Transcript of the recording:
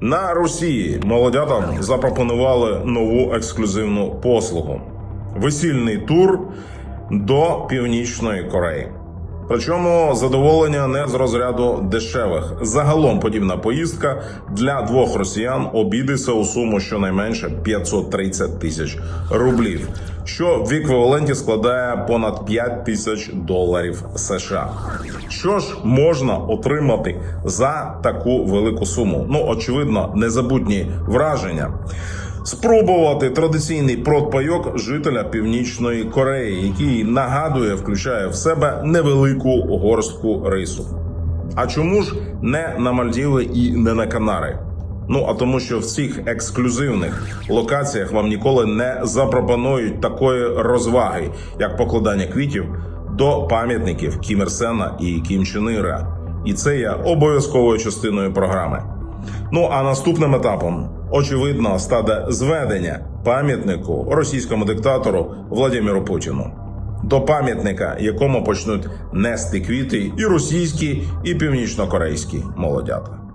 На Росії молодятам запропонували нову ексклюзивну послугу: весільний тур до Північної Кореї. Причому задоволення не з розряду дешевих. Загалом подібна поїздка для двох росіян обійдеться у суму щонайменше 530 тисяч рублів, що в еквіваленті складає понад 5 тисяч доларів США. Що ж можна отримати за таку велику суму? Ну очевидно, незабутні враження. Спробувати традиційний продпайок жителя Північної Кореї, який нагадує, включає в себе невелику горстку рису. А чому ж не на Мальдіви і не на Канари? Ну а тому, що в цих ексклюзивних локаціях вам ніколи не запропонують такої розваги, як покладання квітів до пам'ятників Кім Ір Сена і Кім Чен Іра. І це є обов'язковою частиною програми. Ну а наступним етапом, очевидно, стане зведення пам'ятнику російському диктатору Владимиру Путіну. До пам'ятника, якому почнуть нести квіти і російські, і північнокорейські молодята.